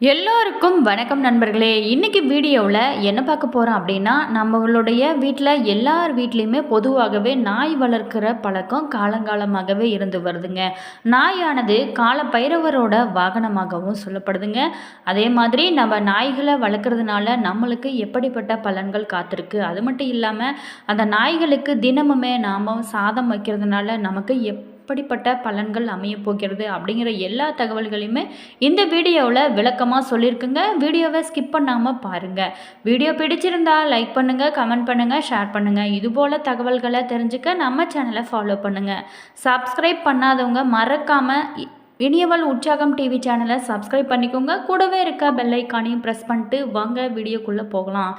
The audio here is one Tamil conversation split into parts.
எல்லோருக்கும் வணக்கம் நண்பர்களே. இன்றைக்கி வீடியோவில் என்ன பார்க்க போகிறோம் அப்படின்னா நம்மளுடைய வீட்டில் எல்லார் வீட்லேயுமே பொதுவாகவே நாய் வளர்க்கிற பழக்கம் காலங்காலமாகவே இருந்து வருதுங்க. நாயானது கால பைரவரோட வாகனமாகவும் சொல்லப்படுதுங்க. அதே மாதிரி நம்ம நாய்களை வளர்க்குறதுனால நம்மளுக்கு எப்படிப்பட்ட பலன்கள் காத்திருக்கு? அது மட்டும் இல்லாமல் அந்த நாய்களுக்கு தினமுமே நாம் சாதம் வைக்கிறதுனால நமக்கு எப் எப்படிப்பட்ட பலன்கள் அமையப்போகிறது அப்படிங்கிற எல்லா தகவல்களையுமே இந்த வீடியோவில் விளக்கமாக சொல்லியிருக்குங்க. வீடியோவை ஸ்கிப் பண்ணாமல் பாருங்கள் வீடியோ பிடிச்சிருந்தா லைக் பண்ணுங்கள் கமெண்ட் பண்ணுங்கள் ஷேர் பண்ணுங்கள் இதுபோல் தகவல்களை தெரிஞ்சுக்க நம்ம சேனலை ஃபாலோ பண்ணுங்கள் சப்ஸ்கிரைப் பண்ணாதவங்க மறக்காமல் இனியவள் உற்சாகம் டிவி சேனலை சப்ஸ்கிரைப் பண்ணிக்கோங்க. கூடவே இருக்க பெல்லைக்கானையும் ப்ரெஸ் பண்ணிட்டு வாங்க வீடியோக்குள்ளே போகலாம்.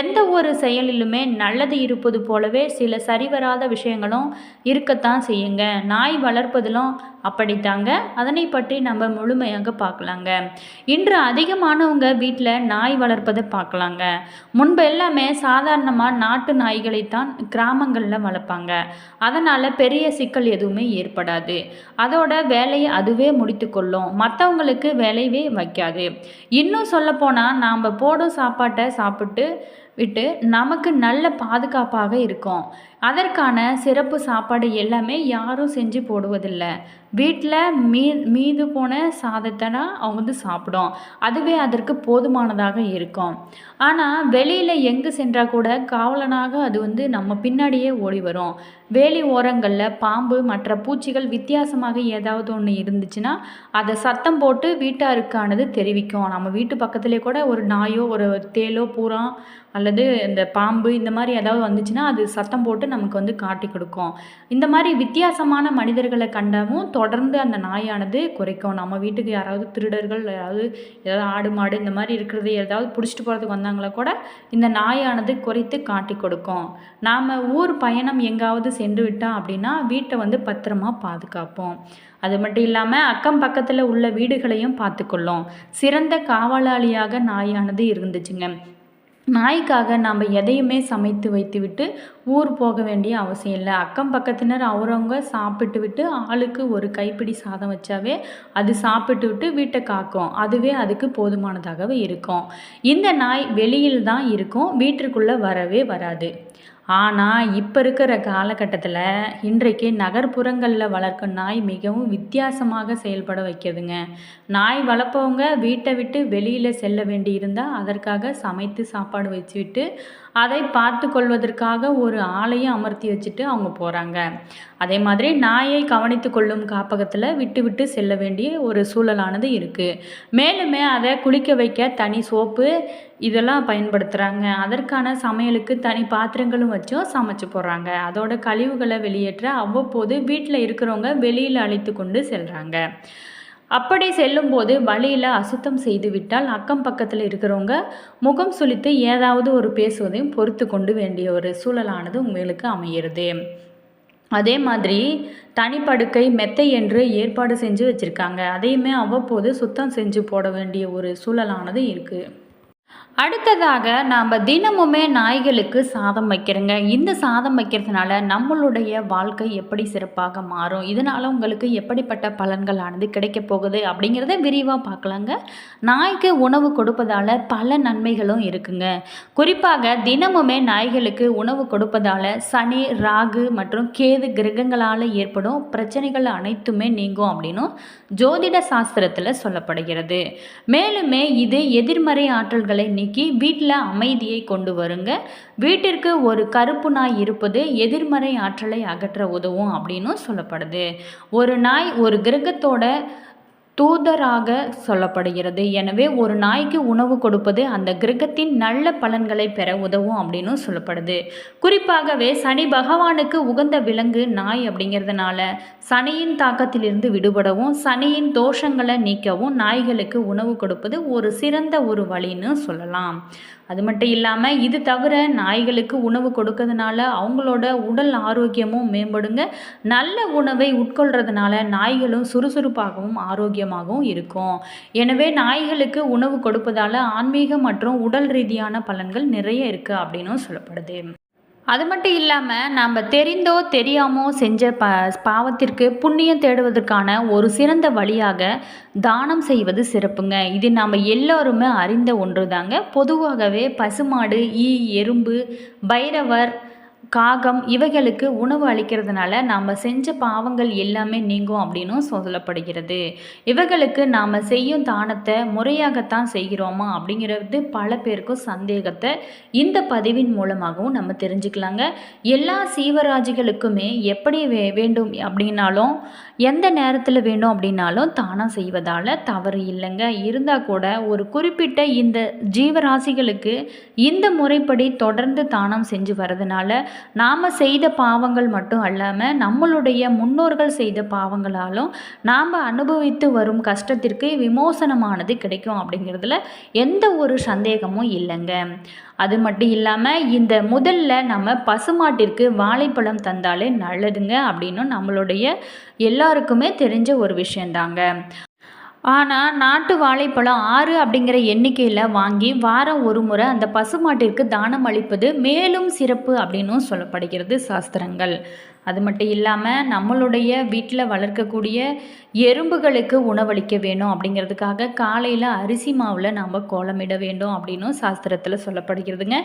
எந்த ஒரு செயலிலுமே நல்லது இருப்பது போலவே சில சரிவராத விஷயங்களும் இருக்கத்தான் செய்யுங்க. நாய் வளர்ப்பதிலும் அப்படித்தாங்க. அதனை பற்றி நம்ம முழுமையாக பார்க்கலாங்க. இன்று அதிகமானவங்க வீட்டில் நாய் வளர்ப்பதை பார்க்கலாங்க. முன்பு எல்லாமே சாதாரணமாக நாட்டு நாய்களைத்தான் கிராமங்களில் வளர்ப்பாங்க. அதனால் பெரிய சிக்கல் எதுவுமே ஏற்படாது. அதோட வேலையை அதுவே முடித்து கொள்ளும். மற்றவங்களுக்கு வேலையவே வைக்காது. இன்னும் சொல்லப்போனால் நாம் போடும் சாப்பாட்டை சாப்பிட்டு விட்டு நமக்கு நல்ல பாதுகாப்பாக இருக்கும். அதற்கான சிறப்பு சாப்பாடு எல்லாமே யாரும் செஞ்சு போடுவதில்லை. வீட்டில் மீ மீது போன சாதத்தை தான் அவங்க வந்து சாப்பிடும். அதுவே அதற்கு போதுமானதாக இருக்கும். ஆனால் வெளியில் எங்கே சென்றால் கூட காவலனாக அது வந்து நம்ம பின்னாடியே ஓடி வரும். வேலி ஓரங்களில் பாம்பு மற்ற பூச்சிகள் வித்தியாசமாக ஏதாவது ஒன்று இருந்துச்சுன்னா அதை சத்தம் போட்டு வீட்டாருக்கானது தெரிவிக்கும். நம்ம வீட்டு பக்கத்துலேயே கூட ஒரு நாயோ ஒரு தேலோ பூரா அல்லது இந்த பாம்பு இந்த மாதிரி ஏதாவது வந்துச்சுன்னா அது சத்தம் போட்டு நமக்கு வந்து காட்டி கொடுக்கும். இந்த மாதிரி வித்தியாசமான மனிதர்களை கண்டமும் தொடர்ந்து அந்த நாயானது குறைக்கும். நம்ம வீட்டுக்கு யாராவது திருடர்கள் யாராவது ஏதாவது ஆடு மாடு இந்த மாதிரி இருக்கிறது ஏதாவது பிடிச்சிட்டு போகிறதுக்கு வந்தாங்களா கூட இந்த நாயானது குறைத்து காட்டி கொடுக்கும். நாம் ஊர் பயணம் எங்காவது சென்று விட்டோம் அப்படின்னா வீட்டை வந்து பத்திரமா பாதுகாப்போம். அது மட்டும் இல்லாமல் அக்கம் பக்கத்தில் உள்ள வீடுகளையும் பார்த்துக்கொள்ளும். சிறந்த காவலாளியாக நாயானது இருந்துச்சுங்க. நாய்க்காக நாம் எதையுமே சமைத்து வைத்துவிட்டு ஊர் போக வேண்டிய அவசியம் இல்லை. அக்கம் பக்கத்தினர் அவரவங்க சாப்பிட்டு விட்டு ஆளுக்கு ஒரு கைப்பிடி சாதம் வச்சாவே அது சாப்பிட்டு விட்டு வீட்டை காக்கும். அதுவே அதுக்கு போதுமானதாகவே இருக்கும். இந்த நாய் வெளியில் தான் இருக்கும். வீட்டிற்குள்ளே வரவே வராது. ஆனால் இப்போ இருக்கிற காலகட்டத்தில் இன்றைக்கு நகர்ப்புறங்களில் வளர்க்கும் நாய் மிகவும் வித்தியாசமாக செயல்பட வைக்கிறதுங்க நாய் வளர்ப்பவங்க வீட்டை விட்டு வெளியில் செல்ல வேண்டி இருந்தால் அதற்காக சமைத்து சாப்பாடு வச்சுவிட்டு அதை பார்த்து கொள்வதற்காக ஒரு ஆளையும் அமர்த்தி வச்சுட்டு அவங்க போகிறாங்க அதே மாதிரி நாயை கவனித்து கொள்ளும் காப்பகத்தில் விட்டு விட்டு செல்ல வேண்டிய ஒரு சூழலானது இருக்குது மேலுமே அதை குளிக்க வைக்க தனி சோப்பு இதெல்லாம் பயன்படுத்துகிறாங்க அதற்கான சமையலுக்கு தனி பாத்திரங்களும் வச்சும் சமைச்சு போடுறாங்க. அதோட கழிவுகளை வெளியேற்ற அவ்வப்போது வீட்டில் இருக்கிறவங்க வெளியில் அழைத்து கொண்டு செல்கிறாங்க அப்படி செல்லும்போது வழியில் அசுத்தம் செய்துவிட்டால் அக்கம் பக்கத்தில் இருக்கிறவங்க முகம் சுளித்து ஏதாவது ஒரு பேசுவதையும் பொறுத்து கொண்டு வேண்டிய ஒரு சூழலானது உங்களுக்கு அமைகிறது அதே மாதிரி தனிப்படுக்கை மெத்தை என்று ஏற்பாடு செஞ்சு வச்சுருக்காங்க. அதையுமே அவ்வப்போது சுத்தம் செஞ்சு போட வேண்டிய ஒரு சூழலானது இருக்குது அடுத்ததாக நாம் தினமுமே நாய்களுக்கு சாதம் வைக்கிறோங்க. இந்த சாதம் வைக்கிறதுனால நம்மளுடைய வாழ்க்கை எப்படி சிறப்பாக மாறும்? இதனால் உங்களுக்கு எப்படிப்பட்ட பலன்களானது கிடைக்க போகுது? அப்படிங்கிறத விரிவாக பார்க்கலாங்க. நாய்க்கு உணவு கொடுப்பதால் பல நன்மைகளும் இருக்குங்க. குறிப்பாக தினமுமே நாய்களுக்கு உணவு கொடுப்பதால் சனி ராகு மற்றும் கேது கிரகங்களால் ஏற்படும் பிரச்சனைகள் அனைத்துமே நீங்கும் அப்படின்னும் ஜோதிட சாஸ்திரத்தில் சொல்லப்படுகிறது. மேலுமே இது எதிர்மறை ஆற்றல்கள் நீக்கி வீட்டில் அமைதியை கொண்டு வருங்க. வீட்டிற்கு ஒரு கருப்பு நாய் இருப்பது எதிர்மறை ஆற்றலை அகற்ற உதவும் அப்படின்னும் சொல்லப்படுது. ஒரு நாய் ஒரு கிரகத்தோட தூதராக சொல்லப்படுகிறது. எனவே ஒரு நாய்க்கு உணவு கொடுப்பது அந்த கிரகத்தின் நல்ல பலன்களை பெற உதவும் அப்படின்னு சொல்லப்படுது. குறிப்பாகவே சனி பகவானுக்கு உகந்த விலங்கு நாய் அப்படிங்கிறதுனால சனியின் தாக்கத்திலிருந்து விடுபடவும் சனியின் தோஷங்களை நீக்கவும் நாய்களுக்கு உணவு கொடுப்பது ஒரு சிறந்த ஒரு வழின்னு சொல்லலாம். அது மட்டும் இல்லாமல் இது தவிர நாய்களுக்கு உணவு கொடுக்கறதுனால அவங்களோட உடல் ஆரோக்கியமும் மேம்படுங்க. நல்ல உணவை உட்கொள்றதுனால நாய்களும் சுறுசுறுப்பாகவும் ஆரோக்கியம் ஆரோக்கியமாகவும் இருக்கும். எனவே நாய்களுக்கு உணவு கொடுப்பதால் ஆன்மீக மற்றும் உடல் ரீதியான பலன்கள் நிறைய இருக்குது அப்படின்னும் சொல்லப்படுது. அது மட்டும் இல்லாமல் நம்ம தெரிந்தோ தெரியாமோ செஞ்ச ப பாவத்திற்கு புண்ணியம் தேடுவதற்கான ஒரு சிறந்த வழியாக தானம் செய்வது சிறப்புங்க. இது நாம் எல்லோருமே அறிந்த ஒன்று தாங்க பொதுவாகவே பசுமாடு ஈ எறும்பு பைரவர் காகம் இவைகளுக்கு உணவு அளிக்கிறதுனால நாம் செஞ்ச பாவங்கள் எல்லாமே நீங்கும் அப்படின்னும் சொல்லப்படுகிறது. இவைகளுக்கு நாம் செய்யும் தானத்தை முறையாகத்தான் செய்கிறோமா அப்படிங்கிறது பல பேருக்கும் சந்தேகத்தை இந்த பதிவின் மூலமாகவும் நம்ம தெரிஞ்சுக்கலாங்க. எல்லா சீவராஜிகளுக்குமே எப்படி வே வேண்டும் அப்படின்னாலும் எந்த நேரத்தில் வேணும் அப்படின்னாலும் தானம் செய்வதால் தவறு இல்லைங்க. இருந்தால் கூட ஒரு குறிப்பிட்ட இந்த ஜீவராசிகளுக்கு இந்த முறைப்படி தொடர்ந்து தானம் செஞ்சு வரதுனால நாம் செய்த பாவங்கள் மட்டும் அல்லாமல் நம்மளுடைய முன்னோர்கள் செய்த பாவங்களாலும் நாம் அனுபவித்து வரும் கஷ்டத்திற்கு விமோசனமானது கிடைக்கும் அப்படிங்கிறதுல எந்த ஒரு சந்தேகமும் இல்லைங்க. அது மட்டும் இல்லாமல் இந்த முதல்ல நம்ம பசுமாட்டிற்கு வாழைப்பழம் தந்தாலே நல்லதுங்க அப்படின்னும் நம்மளுடைய எல்லாருக்குமே தெரிஞ்ச ஒரு விஷயந்தாங்க ஆனால் நாட்டு வாழைப்பழம் ஆறு அப்படிங்கிற எண்ணிக்கையில் வாங்கி வாரம் ஒரு முறை அந்த பசுமாட்டிற்கு தானம் அளிப்பது மேலும் சிறப்பு அப்படின்னும் சொல்லப்படுகிறது சாஸ்திரங்கள். அது மட்டும் இல்லாமல் நம்மளுடைய வீட்டில் வளர்க்கக்கூடிய எறும்புகளுக்கு உணவளிக்க வேணும் அப்படிங்கிறதுக்காக காலையில் அரிசி மாவில் நாம் கோலமிட வேண்டும் அப்படின்னும் சாஸ்திரத்தில் சொல்லப்படுகிறதுங்க.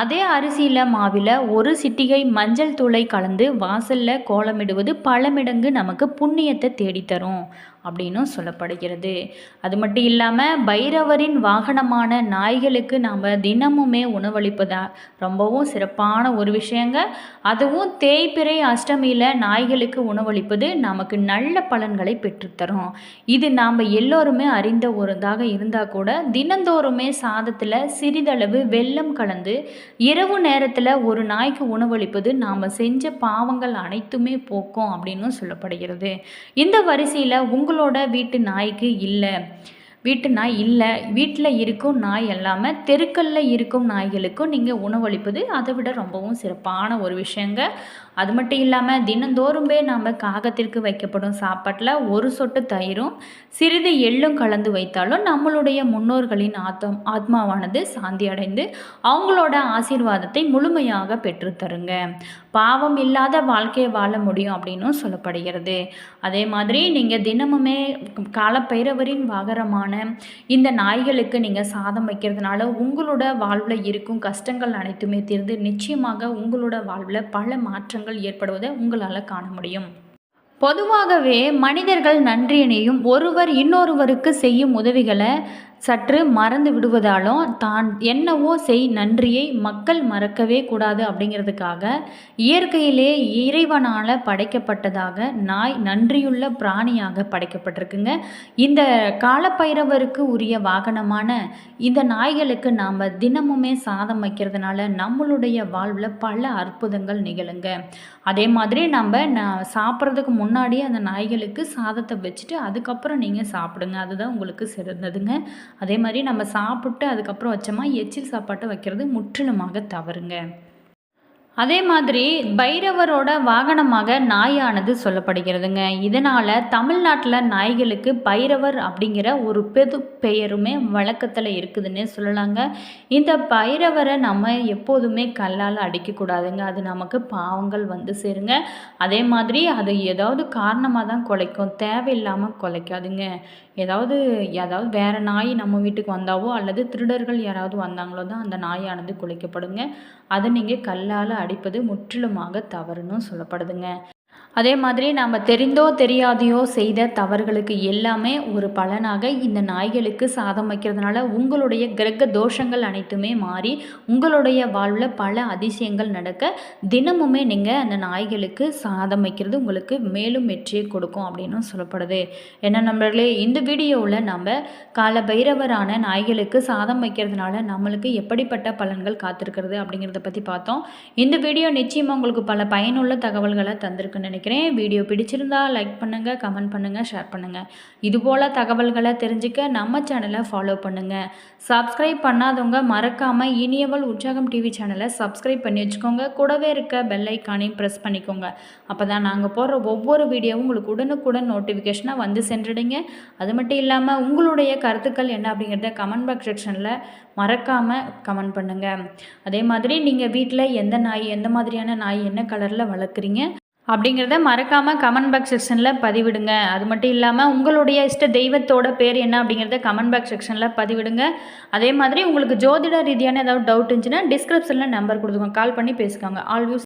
அதே அரிசியில் மாவில் ஒரு சிட்டிகை மஞ்சள் தூளை கலந்து வாசலில் கோலமிடுவது பல மடங்கு நமக்கு புண்ணியத்தை தேடித்தரும் அப்படின்னும் சொல்லப்படுகிறது. அது மட்டும் இல்லாமல் பைரவரின் வாகனமான நாய்களுக்கு நாம் தினமுமே உணவளிப்பதா ரொம்பவும் சிறப்பான ஒரு விஷயங்க. அதுவும் தேய்பிறை அஷ்டமியில் நாய்களுக்கு உணவளிப்பது நமக்கு நல்ல பலன்களை பெற்றுத்தரும். இது நாம் எல்லோருமே அறிந்த ஒருதாக இருந்தால் கூட தினந்தோறுமே சாதத்தில் சிறிதளவு வெள்ளம் கலந்து இரவு நேரத்தில் ஒரு நாய்க்கு உணவளிப்பது நாம் செஞ்ச பாவங்கள் அனைத்துமே போக்கும் அப்படின்னு சொல்லப்படுகிறது. இந்த வரிசையில் உங்களோட வீட்டு நாய்க்கு இல்லை வீட்டு நாய் இல்லை வீட்டில் இருக்கும் நாய் எல்லாமே தெருக்களில் இருக்கும் நாய்களுக்கும் நீங்கள் உணவளிப்பது அதை விட ரொம்பவும் சிறப்பான ஒரு விஷயங்க. அது மட்டும் இல்லாமல் தினந்தோறுமே நம்ம காகத்திற்கு வைக்கப்படும் சாப்பாட்டில் ஒரு சொட்டு தயிரும் சிறிது எள்ளும் கலந்து வைத்தாலும் நம்மளுடைய முன்னோர்களின் ஆத்தம் ஆத்மாவானது சாந்தி அடைந்து அவங்களோட ஆசீர்வாதத்தை முழுமையாக பெற்றுத்தருங்க பாவம் இல்லாத வாழ்க்கையை வாழ முடியும் அப்படின்னும் சொல்லப்படுகிறது. அதே மாதிரி நீங்கள் தினமுமே காலப்பைரவரின் வாகரமான இந்த நாய்களுக்கு நீங்கள் சாதம் வைக்கிறதுனால உங்களோட வாழ்வில் இருக்கும் கஷ்டங்கள் அனைத்துமே தீர்ந்து நிச்சயமாக உங்களோட வாழ்வில் பல மாற்றங்கள் ஏற்படுவதை உங்களால் காண முடியும். பொதுவாகவே மனிதர்கள் நன்றியினையும் ஒருவர் இன்னொருவருக்கு செய்யும் உதவிகளை சற்று மறந்து விடுவதாலும் தான் என்னவோ செய் நன்றியை மக்கள் மறக்கவே கூடாது அப்படிங்கிறதுக்காக இயற்கையிலே இறைவனால் படைக்கப்பட்டதாக நாய் நன்றியுள்ள பிராணியாக படைக்கப்பட்டிருக்குங்க. இந்த காலப்பைரவருக்கு உரிய வாகனமான இந்த நாய்களுக்கு நாம் தினமுமே சாதம் வைக்கிறதுனால நம்மளுடைய வாழ்வில் பல அற்புதங்கள் நிகழுங்க. அதே மாதிரி நம்ம நான் சாப்பிட்றதுக்கு முன்னாடியே அந்த நாய்களுக்கு சாதத்தை வச்சுட்டு அதுக்கப்புறம் நீங்கள் சாப்பிடுங்க. அதுதான் உங்களுக்கு சிறந்ததுங்க. அதே மாதிரி நம்ம சாப்பிட்டு அதுக்கப்புறம் வச்சோமா எச்சில் சாப்பாட்டை வைக்கிறது முற்றிலுமாக தவறுங்க. அதே மாதிரி பைரவரோட வாகனமாக நாயானது சொல்லப்படுகிறதுங்க. இதனால் தமிழ்நாட்டில் நாய்களுக்கு பைரவர் அப்படிங்கிற ஒரு பெது பெயருமே வழக்கத்தில் இருக்குதுன்னே சொல்லலாங்க. இந்த பைரவரை நம்ம எப்போதுமே கல்லால் அடிக்கக்கூடாதுங்க அது நமக்கு பாவங்கள் வந்து சேருங்க. அதே மாதிரி அது ஏதாவது காரணமாக தான் குலைக்கும். தேவையில்லாமல் குலைக்காதுங்க. ஏதாவது ஏதாவது வேறு நாய் நம்ம வீட்டுக்கு வந்தாவோ அல்லது திருடர்கள் யாராவது வந்தாங்களோ தான் அந்த நாயானது குலைக்கப்படுங்க. அதை நீங்கள் கல்லால் அடிப்பது முற்றிலுமாக தவறுன்னு சொல்லப்படுதுங்க. அதே மாதிரி நாம் தெரிந்தோ தெரியாதையோ செய்த தவறுகளுக்கு எல்லாமே ஒரு பலனாக இந்த நாய்களுக்கு சாதம் வைக்கிறதுனால உங்களுடைய கிரக தோஷங்கள் அனைத்துமே மாறி உங்களுடைய வாழ்வில் பல அதிசயங்கள் நடக்க தினமுமே நீங்கள் அந்த நாய்களுக்கு சாதம் வைக்கிறது உங்களுக்கு மேலும் வெற்றியை கொடுக்கும் அப்படின்னு சொல்லப்படுது. என்ன நண்பர்களே இந்த வீடியோவில் நம்ம கால பைரவரான நாய்களுக்கு சாதம் வைக்கிறதுனால நம்மளுக்கு எப்படிப்பட்ட பலன்கள் காத்திருக்கிறது அப்படிங்கிறத பற்றி பார்த்தோம். இந்த வீடியோ நிச்சயமாக உங்களுக்கு பல பயனுள்ள தகவல்களை தந்திருக்குன்னு நினைக்கிறேன். நினைக்கிறேன். வீடியோ பிடிச்சிருந்தா லைக் பண்ணுங்கள் கமெண்ட் பண்ணுங்கள் ஷேர் பண்ணுங்கள் இதுபோல் தகவல்களை தெரிஞ்சுக்க நம்ம சேனலை ஃபாலோ பண்ணுங்கள் சப்ஸ்கிரைப் பண்ணாதவங்க மறக்காமல் இனியவள் உற்சாகம் டிவி சேனலை சப்ஸ்கிரைப் பண்ணி வச்சுக்கோங்க. கூடவே இருக்க பெல் ஐக்கானையும் ப்ரெஸ் பண்ணிக்கோங்க. அப்போ தான் நாங்கள் போடுற ஒவ்வொரு வீடியோவும் உங்களுக்கு உடனுக்குடன் நோட்டிஃபிகேஷனாக வந்து சென்றுடுங்க. அது மட்டும் இல்லாமல் உங்களுடைய கருத்துக்கள் என்ன அப்படிங்கிறத கமெண்ட் பாக்ஸ் செக்ஷனில் மறக்காமல் கமெண்ட் பண்ணுங்கள் அதே மாதிரி நீங்கள் வீட்டில் எந்த நாய் எந்த மாதிரியான நாய் என்ன கலரில் வளர்க்குறீங்க அப்படிங்கிறத மறக்காமல் கமெண்ட் பாக்ஸ் செக்ஷனில் பதிவிடுங்க. அது மட்டும் இல்லாமல் உங்களுடைய இஷ்ட தெய்வத்தோட பேர் என்ன அப்படிங்கிறத கமெண்ட் பாக்ஸ் செக்ஷனில் பதிவிடுங்க. அதே மாதிரி உங்களுக்கு ஜோதிட ரீதியான ஏதாவது டவுட் இருந்துச்சுன்னா டிஸ்கிரிப்ஷனில் நம்பர் கொடுத்துக்கோங்க. கால் பண்ணி பேசுக்காங்க. All views